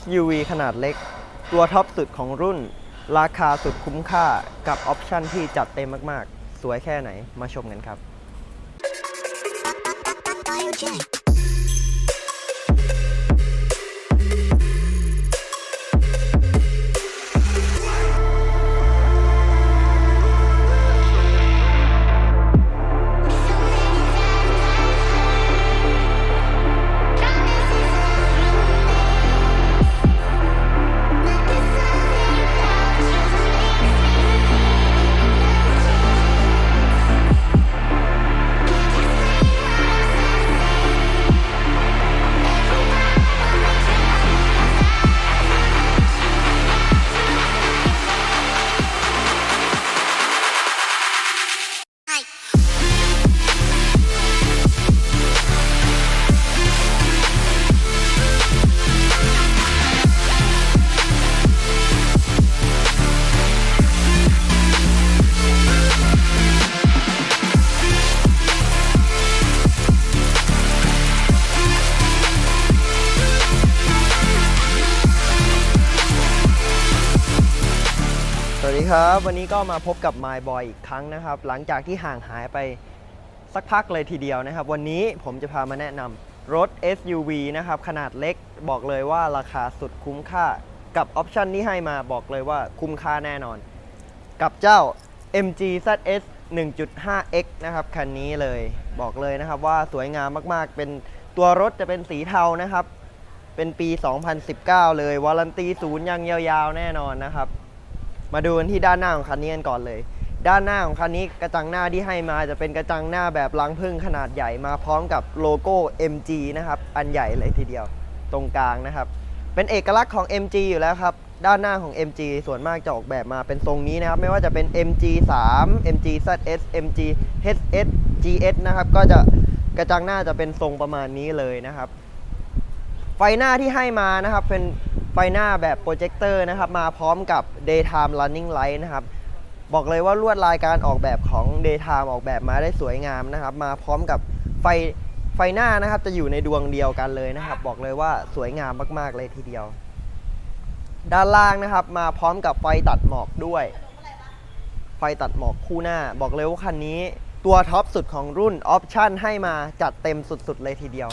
SUV ขนาดเล็ก ตัวท็อปสุดของรุ่น ราคาสุดคุ้มค่ากับออปชั่นที่จัดเต็มมาก ๆ สวยแค่ไหนมาชมกันครับ ดีครับ วันนี้ก็มาพบกับ My Boy อีกครั้งนะครับ หลังจากที่ห่างหายไปสักพักเลยทีเดียวนะครับ วันนี้ผมจะพามาแนะนำรถ SUV นะครับ ขนาดเล็กบอกเลยว่าราคาสุดคุ้มค่ากับออปชันที่ให้มาบอกเลยว่าคุ้มค่าแน่นอน กับเจ้า MG ZS 1.5X นะครับคันนี้เลยบอกเลยนะครับว่าสวยงามมากๆ เป็นตัวรถจะเป็นสีเทานะครับ เป็นปี 2019 เลย วารันตีศูนย์ยังยาวๆ แน่นอนนะครับ มาดูกันที่ด้านหน้าของคันนี้กันก่อนเลย ด้านหน้าของคันนี้กระจังหน้าที่ให้มาจะเป็นกระจังหน้าแบบลังพึ่งขนาดใหญ่มาพร้อมกับโลโก้ MG นะครับ อันใหญ่เลยทีเดียวตรงกลางนะครับ เป็นเอกลักษณ์ของ MG อยู่แล้วครับ ด้านหน้าของ MG ส่วนมากจะออกแบบมาเป็นทรงนี้นะครับ ไม่ว่าจะเป็น MG 3 MG ZS MG HS GS นะครับก็จะกระจังหน้าจะเป็นทรงประมาณนี้เลยนะครับ ไฟหน้าที่ให้มานะครับเป็น ไฟหน้าแบบโปรเจคเตอร์นะครับ มาพร้อมกับ daytime running light นะครับ บอกเลยว่าลวดลายการออกแบบของ daytime ออกแบบมาได้สวยงามนะครับ มาพร้อมกับไฟไฟหน้านะครับ จะอยู่ในดวงเดียวกันเลยนะครับ บอกเลยว่าสวยงามมาก ๆ เลยทีเดียว ด้านล่างนะครับ มาพร้อมกับไฟตัดหมอกด้วย ไฟตัดหมอกคู่หน้า บอกเลยว่าคันนี้ตัวท็อปสุดของรุ่นออปชั่นให้มาจัดเต็มสุด ๆ เลยทีเดียว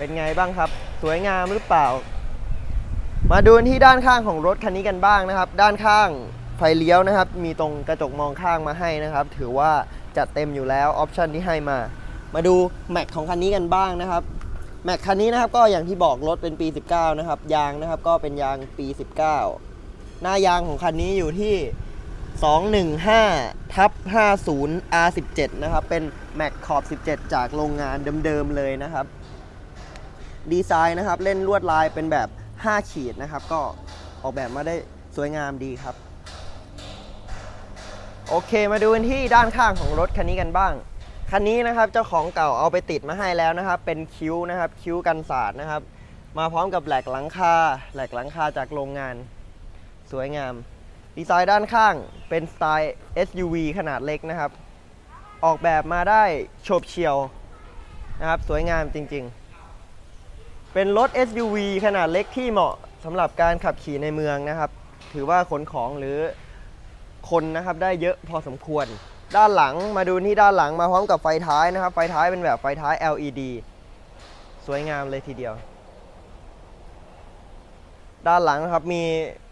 เป็นไงบ้างครับ สวยงามหรือเปล่า มาดูที่ด้านข้างของรถคันนี้กันบ้างนะครับ ด้านข้างไฟเลี้ยวนะครับ มีตรงกระจกมองข้างมาให้นะครับ ถือว่าจัดเต็มอยู่แล้วออปชันที่ให้มา มาดูแม็กของคันนี้กันบ้างนะครับแม็กคันนี้นะครับก็อย่างที่บอกรถเป็นปี 19 นะครับ ยางนะครับก็เป็นยางปี 19 หน้ายางของคันนี้อยู่ที่ 215ทับ50 R17 นะครับ เป็นแม็กขอบ 17 จากโรงงานเดิมๆเลยนะครับ ดีไซน์นะครับ เล่นลวดลายเป็นแบบ 5 ขีดนะครับ ก็ออกแบบมาได้สวยงามดีครับ โอเคมาดูกันที่ด้านข้างของรถคันนี้กันบ้าง คันนี้นะครับเจ้าของเก่าเอาไปติดมาให้แล้วนะครับ เป็นคิ้วนะครับคิ้วกันสาดนะครับ มาพร้อมกับแหลกหลังคาแหลกหลังคาจากโรงงาน สวยงาม ดีไซน์ด้านข้างเป็นสไตล์ SUV ขนาดเล็กนะครับ ออกแบบมาได้โฉบเฉียวนะครับ สวยงามจริง ๆ เป็นรถ SUV ขนาดเล็กที่เหมาะสำหรับการขับขี่ในเมืองนะครับ ถือว่าขนของหรือคนนะครับได้เยอะพอสมควร ด้านหลังมาดูที่ด้านหลังมาพร้อมกับไฟท้ายนะครับ ไฟท้ายเป็นแบบไฟท้าย LED สวยงามเลยทีเดียว ด้านหลังนะครับมี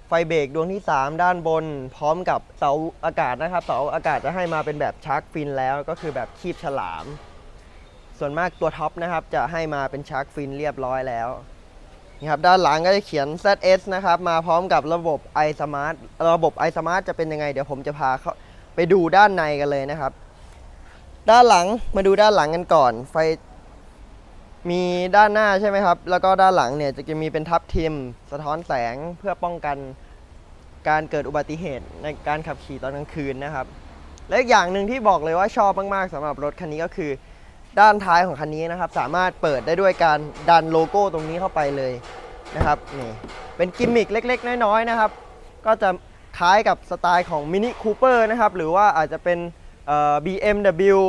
ไฟเบรกดวงที่ 3 ด้านบน พร้อมกับเสาอากาศนะครับเสาอากาศจะให้มาเป็นแบบชาร์กฟินแล้วก็คือแบบคีบฉลาม ส่วนมากตัวท็อปนะครับ จะให้มาเป็นชาร์กฟินเรียบร้อยแล้วนี่ครับด้านหลังก็จะเขียน ZS นะครับ มาพร้อมกับระบบ iSmart ระบบ iSmart จะเป็นยังไง เดี๋ยวผมจะพาเขาไปดูด้านในกันเลยนะครับ ด้านหลังมาดูด้านหลังกันก่อน ไฟมีด้านหน้าใช่ไหมครับ แล้วก็ด้านหลังเนี่ยจะมีเป็นทับทิม สะท้อนแสงเพื่อป้องกันการเกิดอุบัติเหตุในการขับขี่ตอนกลางคืนนะครับ และอีกอย่างหนึ่งที่บอกเลยว่าชอบมากๆสำหรับรถคันนี้ก็คือ ด้านท้ายของคันนี้นะครับ สามารถเปิดได้ด้วยการดันโลโก้ตรงนี้เข้าไปเลยนะครับนี่เป็นกิมมิคเล็ก ๆ น้อยๆนะครับ ก็จะคล้ายกับสไตล์ของ Mini Cooper นะครับ หรือว่าอาจจะเป็นเอ่อ BMW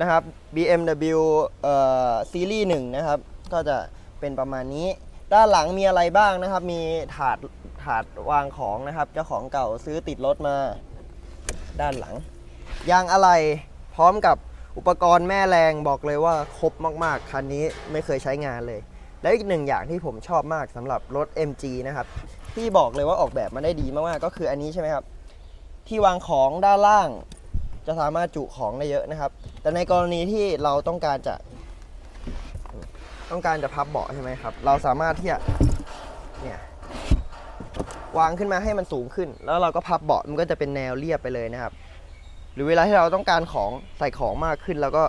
นะครับ BMW เอ่อซีรีส์หนึ่งนะครับ ก็จะเป็นประมาณนี้ ด้านหลังมีอะไรบ้างนะครับ มีถาดถาดวางของนะครับ เจ้าของเก่าซื้อติดรถมา ด้านหลัง ยางอะไรพร้อมกับ อุปกรณ์แม่แรงบอกเลยว่าครบมากๆ คันนี้ไม่เคยใช้งานเลย และอีกหนึ่งอย่างที่ผมชอบมากสำหรับรถ MG นะครับ ที่บอกเลยว่าออกแบบมาได้ดีมากๆ ก็คืออันนี้ใช่ไหมครับ ที่วางของด้านล่าง จะสามารถจุของได้เยอะนะครับ แต่ในกรณีที่เราต้องการจะ ต้องการจะพับเบาะใช่ไหมครับ เราสามารถที่จะเนี่ยวางขึ้นมาให้มันสูงขึ้น แล้วเราก็พับเบาะมันก็จะเป็นแนวเรียบไปเลยนะครับ หรือเวลาที่เราต้องการของใส่ของมากขึ้น แล้วก็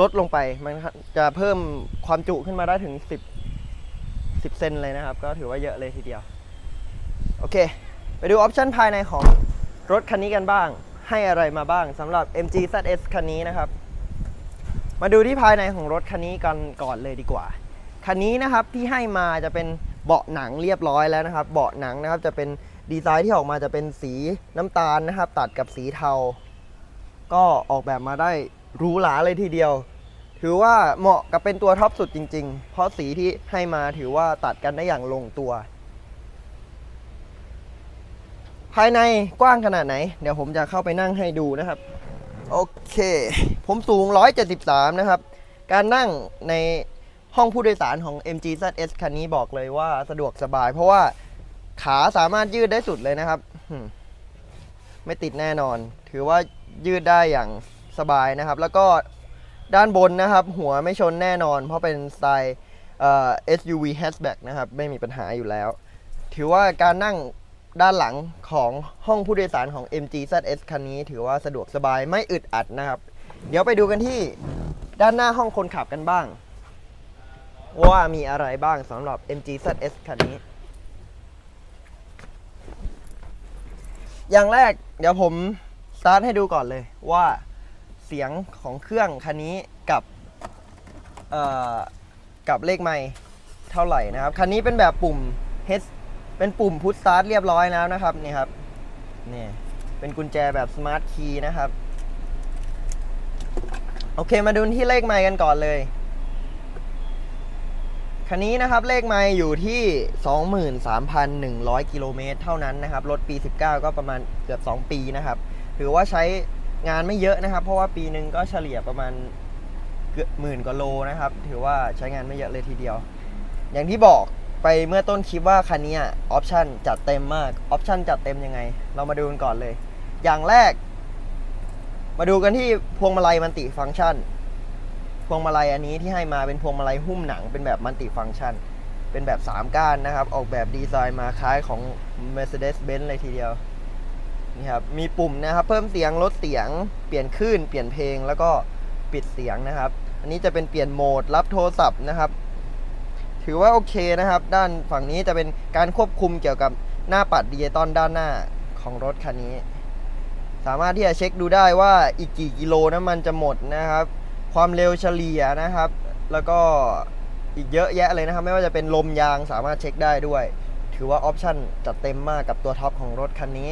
ลดลงไปมันจะเพิ่มความจุขึ้นมาได้ถึง 10 10เซนเลยนะครับ ก็ถือว่าเยอะเลยทีเดียว โอเค ไปดูออปชันภายในของรถคันนี้กันบ้าง ให้อะไรมาบ้างสำหรับ MG ZS คันนี้นะครับ มาดูที่ภายในของรถคันนี้กันก่อนเลยดีกว่า คันนี้นะครับที่ให้มาจะเป็นเบาะหนังเรียบร้อยแล้วนะครับ เบาะหนังนะครับจะเป็นดีไซน์ที่ออกมาจะเป็นสีน้ำตาลนะครับ ตัดกับสีเทา ก็ออกแบบมาได้หรูหราเลยทีเดียว ถือว่าเหมาะกับเป็นตัวท็อปสุดจริง ๆ เพราะสีที่ให้มาถือว่าตัดกันได้อย่างลงตัว ภายในกว้างขนาดไหน เดี๋ยวผมจะเข้าไปนั่งให้ดูนะครับ โอเค ผมสูง 173 นะครับ การนั่งในห้องผู้โดยสารของ MG ZS คันนี้บอกเลยว่าสะดวกสบาย เพราะว่าขาสามารถยืดได้สุดเลยนะครับ ไม่ติดแน่นอน ถือว่า ยืดได้อย่างสบายนะครับ แล้วก็ด้านบนนะครับ หัวไม่ชนแน่นอน เพราะเป็นสไตล์เอ่อ SUV hatchback นะครับ ไม่มีปัญหาอยู่แล้ว ถือว่าการนั่งด้านหลังของห้องผู้โดยสารของ MG ZS คันนี้ ถือว่าสะดวกสบายไม่อึดอัดนะครับ เดี๋ยวไปดูกันที่ด้านหน้าห้องคนขับกันบ้าง ว่ามีอะไรบ้างสำหรับ MG ZS คันนี้ อย่างแรกเดี๋ยวผม สตาร์ทให้ดูก่อนเลยว่าเสียงของเครื่องคันนี้กับเอ่อกับเลขไมค์เท่าไหร่นะครับ คันนี้เป็นแบบปุ่ม H เป็นปุ่มพุทสตาร์ทเรียบร้อยแล้วนะครับนี่ครับนี่เป็นกุญแจแบบสมาร์ทคีย์นะครับ โอเคมาดูที่เลขไมค์กันก่อนเลย คันนี้นะครับเลขไมล์อยู่ที่ 23,100 กิโลเมตรเท่านั้นนะครับ รถปี 19 ก็ประมาณเกือบ 2 ปีนะครับ ถือว่าใช้งานไม่เยอะนะครับ เพราะว่าปีหนึ่งก็เฉลี่ยประมาณเกือบหมื่นกว่าโลนะครับ ถือว่าใช้งานไม่เยอะเลยทีเดียว อย่างที่บอกไปเมื่อต้นคลิปว่าคันนี้ออปชั่นจัดเต็มมากออปชั่นจัดเต็มยังไง เรามาดูกันก่อนเลย อย่างแรก มาดูกันที่พวงมาลัยมันติฟังก์ชัน พวงมาลัยอันนี้ที่ให้มาเป็นพวงมาลัยหุ้มหนังเป็นแบบมัลติฟังก์ชัน เป็นแบบ 3 ก้านนะครับ ออกแบบดีไซน์มาคล้ายของ Mercedes-Benz เลยทีเดียว นี่ครับมีปุ่มนะครับ เพิ่มเสียงลดเสียง เปลี่ยนคลื่นเปลี่ยนเพลงแล้วก็ปิดเสียงนะครับ อันนี้จะเป็นเปลี่ยนโหมดรับโทรศัพท์นะครับ ถือว่าโอเคนะครับ ด้านฝั่งนี้จะเป็นการควบคุมเกี่ยวกับหน้าปัดดิจิตอลด้านหน้าของรถคันนี้ สามารถที่จะเช็คดูได้ว่าอีกกี่กิโลน้ำมันจะหมดนะครับ ความเร็วเฉลี่ยนะครับ แล้วก็อีกเยอะแยะเลยนะครับ ไม่ว่าจะเป็นลมยางสามารถเช็คได้ด้วย ถือว่าออปชั่นจัดเต็มมากกับตัวท็อปของรถคันนี้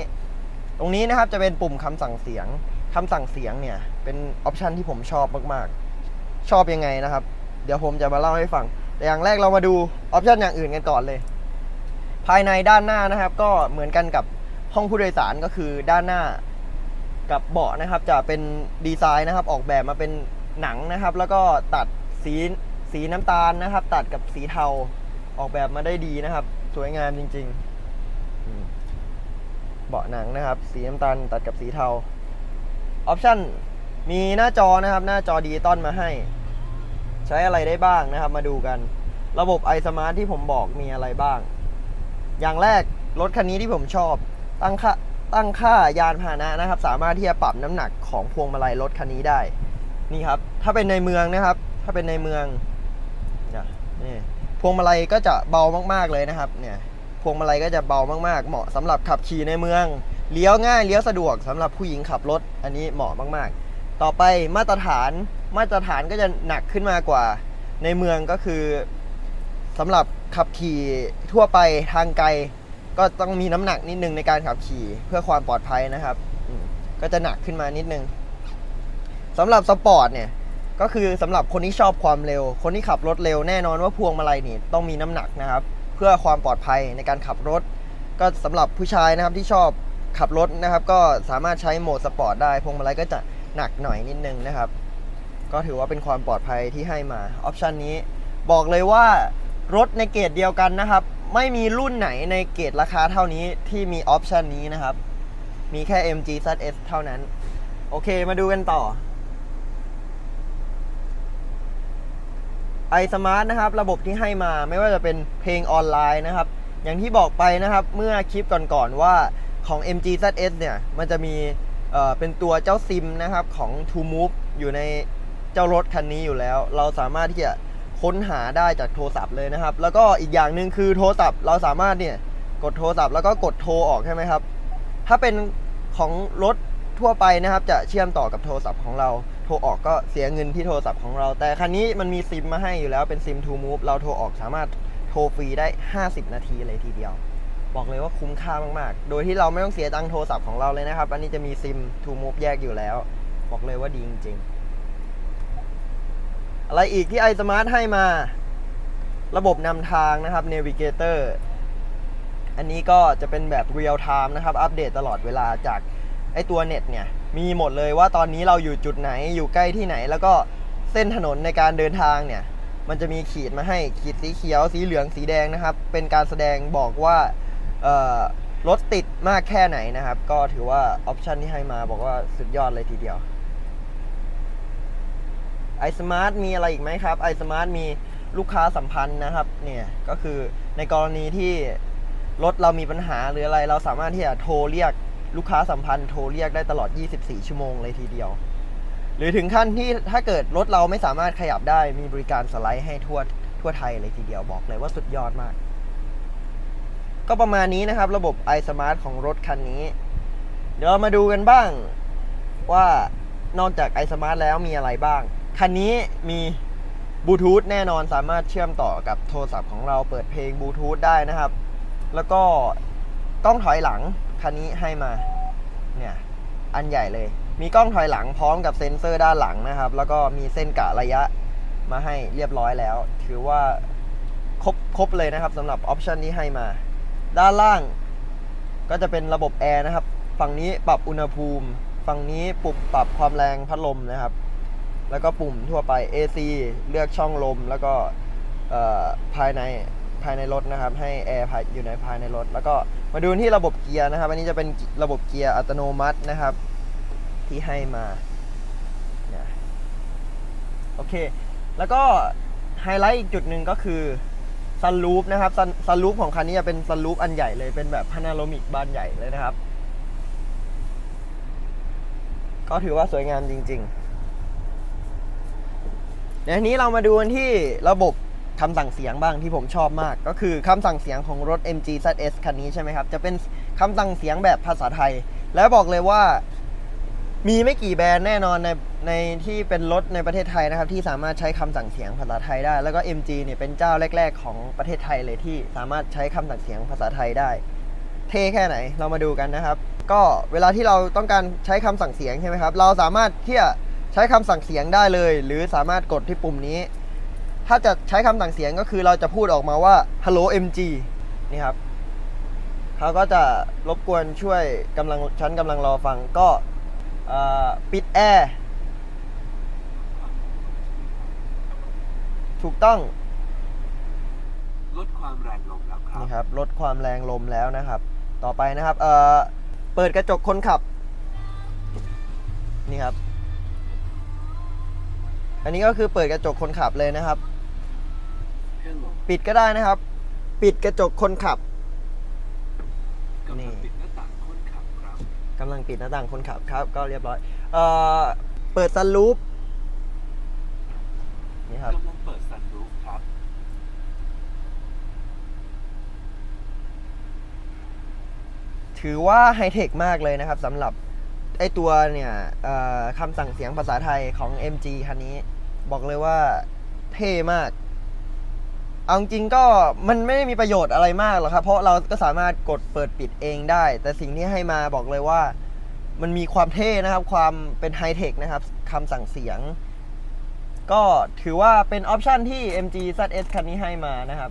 ตรงนี้นะครับจะเป็นปุ่มคำสั่งเสียงคำสั่งเสียงเนี่ยเป็นออปชันที่ผมชอบมากๆ ชอบยังไงนะครับ เดี๋ยวผมจะมาเล่าให้ฟัง แต่อย่างแรกเรามาดูออปชันอย่างอื่นกันก่อนเลย ภายในด้านหน้านะครับ ก็เหมือนกันกับห้องผู้โดยสารก็คือด้านหน้ากับเบาะนะครับ จะเป็นดีไซน์นะครับ ออกแบบมาเป็นหนังนะครับ แล้วก็ตัดสีสีน้ำตาลนะครับ ตัดกับสีเทาออกแบบมาได้ดีนะครับ สวยงามจริง ๆ เบาะหนังนะครับ สีน้ำตาลตัดกับสีเทาออปชั่นมีหน้าจอนะครับ หน้าจอดิจิตอลมาให้ ใช้อะไรได้บ้างนะครับ มาดูกัน ระบบ iSmart ที่ผมบอกมีอะไรบ้าง อย่างแรกรถคันนี้ที่ผมชอบ ตั้งค่าตั้งค่ายานพาหนะนะครับ สามารถที่จะปรับน้ำหนักของพวงมาลัยรถคันนี้ได้ นี่ครับ ถ้าเป็นในเมืองนะครับ ถ้าเป็นในเมืองนี่พวงมาลัยก็จะเบามากๆเลยนะครับ เนี่ย วงมาลัยก็จะเบามากๆ เหมาะสำหรับขับขี่ในเมือง เลี้ยวง่ายเลี้ยวสะดวกสำหรับผู้หญิงขับรถ อันนี้เหมาะมากๆ ต่อไปมาตรฐานมาตรฐานก็จะหนักขึ้นมากว่าในเมืองก็คือสำหรับขับขี่ทั่วไปทางไกล ก็ต้องมีน้ำหนักนิดนึงในการขับขี่เพื่อความปลอดภัยนะครับ ก็จะหนักขึ้นมานิดนึงสำหรับสปอร์ตเนี่ยก็คือสำหรับคนที่ชอบความเร็ว คนที่ขับรถเร็วแน่นอนว่าพวงมาลัยนี่ต้องมีน้ำหนักนะครับ เพื่อความปลอดภัยในการขับรถ ก็สำหรับผู้ชายนะครับที่ชอบขับรถนะครับ ก็สามารถใช้โหมดสปอร์ตได้พวงมาลัยก็จะหนักหน่อยนิดนึงนะครับ ก็ถือว่าเป็นความปลอดภัยที่ให้มาออปชันนี้ บอกเลยว่ารถในเกรดเดียวกันนะครับ ไม่มีรุ่นไหนในเกรดราคาเท่านี้ที่มีออปชันนี้นะครับ มีแค่ MG ZS เท่านั้น โอเคมาดูกันต่อ iSmart นะครับ ระบบที่ให้มาไม่ว่าจะเป็นเพลงออนไลน์นะครับ อย่างที่บอกไปนะครับเมื่อคลิปก่อนๆว่าของ MG ZS เนี่ย มันจะมีเเป็นตัวเจ้าซิมนะครับของ To Move อยู่ในเจ้ารถคันนี้อยู่แล้ว เราสามารถที่จะค้นหาได้จากโทรศัพท์เลยนะครับ แล้วก็อีกอย่างหนึ่งคือโทรศัพท์เราสามารถเนี่ยกดโทรศัพท์แล้วก็กดโทรออกใช่ไหมครับ ถ้าเป็นของรถทั่วไปนะครับ จะเชื่อมต่อกับโทรศัพท์ของเรา โทรออกก็เสียเงินที่โทรศัพท์ของเรา แต่คันนี้มันมีซิมมาให้อยู่แล้วเป็นซิม To Move เราโทรออกสามารถโทรฟรีได้ 50 นาทีเลยทีเดียว บอกเลยว่าคุ้มค่ามากๆ โดยที่เราไม่ต้องเสียตังค์โทรศัพท์ของเราเลยนะครับ อันนี้จะมีซิม To Move แยกอยู่แล้ว บอกเลยว่าดีจริงๆ อะไรอีกที่ iSmart ให้มา ระบบนำทางนะครับ Navigator อันนี้ก็จะเป็นแบบ Real Time นะครับ อัปเดตตลอดเวลาจากไอตัวเน็ตเนี่ย มีหมดเลยว่าตอนนี้เราอยู่จุดไหนอยู่ใกล้ที่ไหน แล้วก็เส้นถนนในการเดินทางเนี่ย มันจะมีขีดมาให้ขีดสีเขียวสีเหลืองสีแดงนะครับ เป็นการแสดงบอกว่ารถติดมากแค่ไหนนะครับ ก็ถือว่าออปชันที่ให้มาบอกว่าสุดยอดเลยทีเดียว iSmart มีอะไรอีกไหมครับ iSmart มีลูกค้าสัมพันธ์นะครับเนี่ยก็คือในกรณีที่รถเรามีปัญหาหรืออะไร เราสามารถที่จะโทรเรียก ลูกค้าสัมพันธ์โทรเรียกได้ตลอด 24 ชั่วโมงเลยทีเดียว หรือถึงขั้นที่ถ้าเกิดรถเราไม่สามารถขยับได้มีบริการสไลด์ให้ทั่วทั่วไทยเลยทีเดียวบอกเลยว่าสุดยอดมาก ก็ประมาณนี้นะครับ ระบบ iSmart ของรถคันนี้ เดี๋ยวามาดูกันบ้างว่านอกจาก iSmart แล้วมีอะไรบ้าง คันนี้มีบลูทูธแน่นอนสามารถเชื่อมต่อกับโทรศัพท์ของเราเปิดเพลงบลูทูธได้นะครับ แล้วก็กล้องถอยหลัง คันนี้ให้มา เนี่ย อันใหญ่เลย มีกล้องถอยหลังพร้อมกับเซ็นเซอร์ด้านหลังนะครับ แล้วก็มีเส้นกะระยะมาให้เรียบร้อยแล้ว ถือว่าครบครบเลยนะครับสำหรับออปชันที่ให้มา ด้านล่างก็จะเป็นระบบแอร์นะครับ ฝั่งนี้ปรับอุณหภูมิ ฝั่งนี้ปุ่มปรับความแรงพัดลมนะครับ แล้วก็ปุ่มทั่วไป AC เลือกช่องลม แล้วก็ภายในภายในรถนะครับ ให้แอร์อยู่ในภายในรถ แล้วก็ มาดูที่ระบบเกียร์นะครับ อันนี้จะเป็นระบบเกียร์อัตโนมัตินะครับ ที่ให้มาโอเค แล้วก็ไฮไลท์อีกจุดหนึ่งก็คือซันรูฟนะครับซันรูฟของคันนี้จะเป็นซันรูฟอันใหญ่เลยเป็นแบบพานาโรมิกบานใหญ่เลยนะครับ ก็ถือว่าสวยงามจริงๆในนี้เรามาดูกันที่ระบบ คำสั่งเสียงบ้างที่ผมชอบมาก ก็คือคำสั่งเสียงของรถ MG ZS คันนี้ใช่ไหมครับ จะเป็นคำสั่งเสียงแบบภาษาไทย แล้วบอกเลยว่ามีไม่กี่แบรนด์แน่นอนในในที่เป็นรถในประเทศไทยนะครับ ที่สามารถใช้คำสั่งเสียงภาษาไทยได้ แล้วก็ MG เนี่ยเป็นเจ้าแรก ๆ ของประเทศไทยเลยที่สามารถใช้คำสั่งเสียงภาษาไทยได้ เท่แค่ไหนเรามาดูกันนะครับ ก็เวลาที่เราต้องการใช้คำสั่งเสียงใช่ไหมครับ เราสามารถที่จะใช้คำสั่งเสียงได้เลย หรือสามารถกดที่ปุ่มนี้ ถ้าจะใช้คำสั่งเสียงก็คือเราจะพูดออกมาว่า hello MG นี่ครับเขาก็จะรบกวนช่วยกำลังฉันกำลังรอฟังก็เอ่อปิดแอร์ถูกต้องลดความแรงลงแล้วครับนี่ครับลดความแรงลมแล้วนะครับ ต่อไปนะครับเอ่อเปิดกระจกคนขับ นี่ครับ อันนี้ก็คือเปิดกระจกคนขับเลยนะครับ Hello ปิดก็ได้นะครับ ปิดกระจกคนขับกำนี่ลังปิดหน้าต่างคนขับครับกำลังปิดหน้าต่างคนขับครับ ก็เรียบร้อย เอ่อ เปิดซันรูฟนี่ครับกำลังเปิดซันรูฟครับ ถือว่าไฮเทคมากเลยนะครับสำหรับไอตัวเนี่ยเอ่อคำสั่งเสียงภาษาไทยของ MG คันนี้ บอกเลยว่าเท่มาก เอาจริงก็มันไม่ได้มีประโยชน์อะไรมากหรอกครับ เพราะเราก็สามารถกดเปิดปิดเองได้ แต่สิ่งที่ให้มาบอกเลยว่า มันมีความเท่นะครับ ความเป็นไฮเทคนะครับคำสั่งเสียง ก็ถือว่าเป็นออปชันที่ MG ZS คันนี้ให้มานะครับ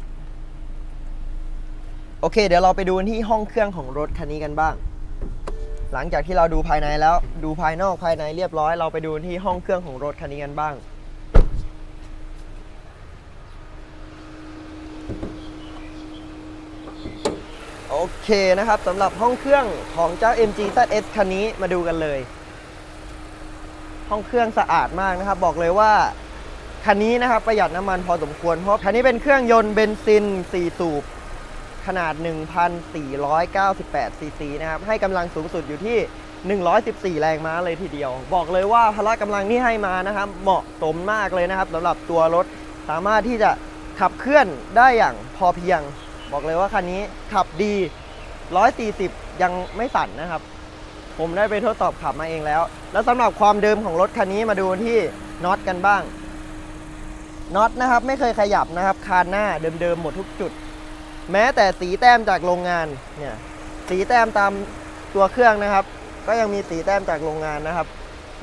โอเค เดี๋ยวเราไปดูที่ห้องเครื่องของรถคันนี้กันบ้าง หลังจากที่เราดูภายในแล้ว ดูภายนอกภายในเรียบร้อย เราไปดูที่ห้องเครื่องของรถคันนี้กันบ้าง โอเคนะครับสำหรับห้องเครื่องของเจ้า MG ZS คันนี้มาดูกันเลย ห้องเครื่องสะอาดมากนะครับ บอกเลยว่าคันนี้นะครับประหยัดน้ำมันพอสมควร เพราะคันนี้เป็นเครื่องยนต์เบนซิน 4 สูบ ขนาด 1,498ซีซีนะครับ ให้กำลังสูงสุดอยู่ที่ 114 แรงม้าเลยทีเดียว บอกเลยว่าพละกำลังที่ให้มานะครับ เหมาะสมมากเลยนะครับสำหรับตัวรถสามารถที่จะขับเคลื่อนได้อย่างพอเพียง บอกเลยว่าคันนี้ขับดี 140 ยังไม่สั่นนะครับ ผมได้ไปทดสอบขับมาเองแล้ว แล้วสำหรับความเดิมของรถคันนี้มาดูที่น็อตกันบ้างน็อตนะครับไม่เคยขยับนะครับคานหน้าเดิมๆหมดทุกจุด แม้แต่สีแต้มจากโรงงานเนี่ยสีแต้มตามตัวเครื่องนะครับ ก็ยังมีสีแต้มจากโรงงานนะครับ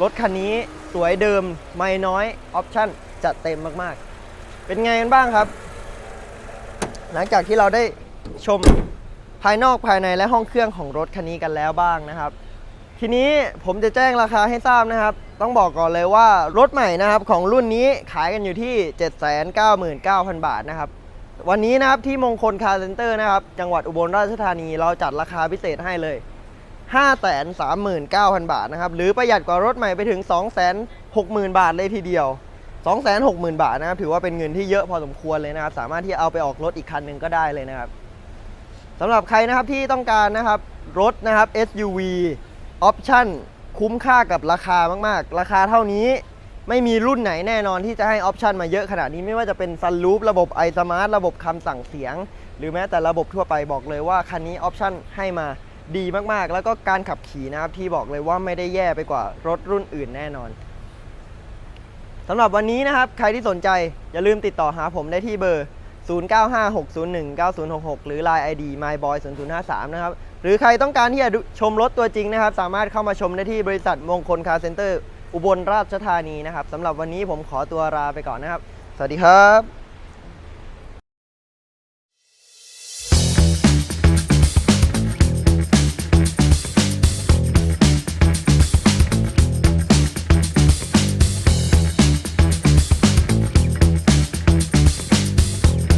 รถคันนี้สวยเดิมไม่น้อยออปชั่นจัดเต็มมากๆ เป็นไงกันบ้างครับ หลังจากที่เราได้ชมภายนอกภายในและห้องเครื่องของรถคันนี้กันแล้วบ้างนะครับ ทีนี้ผมจะแจ้งราคาให้ทราบนะครับ ต้องบอกก่อนเลยว่ารถใหม่นะครับของรุ่นนี้ขายกันอยู่ที่ 799,000 บาทนะครับ วันนี้นะครับที่มงคลคาร์เซ็นเตอร์นะครับ จังหวัดอุบลราชธานีเราจัดราคาพิเศษให้เลย 539,000 บาทนะครับ หรือประหยัดกว่ารถใหม่ไปถึง 260,000 บาทเลยทีเดียว 260,000 บาทนะครับ ถือว่าเป็นเงินที่เยอะพอสมควรเลยนะครับ สามารถที่เอาไปออกรถอีกคันหนึ่งก็ได้เลยนะครับสำหรับใครนะครับที่ต้องการนะครับรถนะครับ SUV ออปชั่นคุ้มค่ากับราคามากๆ ราคาเท่านี้ไม่มีรุ่นไหนแน่นอนที่จะให้ออปชันมาเยอะขนาดนี้ไม่ว่าจะเป็นซันรูฟระบบ i Smart ระบบคำสั่งเสียง หรือแม้แต่ระบบทั่วไปบอกเลยว่าคันนี้ออปชันให้มาดีมากๆ แล้วก็การขับขี่นะครับที่บอกเลยว่าไม่ได้แย่ไปกว่ารถรุ่นอื่นแน่นอน สำหรับวันนี้นะครับ ใครที่สนใจอย่าลืมติดต่อหาผมได้ที่เบอร์ 0956019066 หรือ Line ID myboy0053 นะครับ หรือใครต้องการที่จะชมรถตัวจริงนะครับ สามารถเข้ามาชมได้ที่บริษัทมงคลคาร์เซ็นเตอร์ อุบลราชธานีนะครับสำหรับวันนี้ผมขอตัวลาไปก่อนนะครับ สวัสดีครับ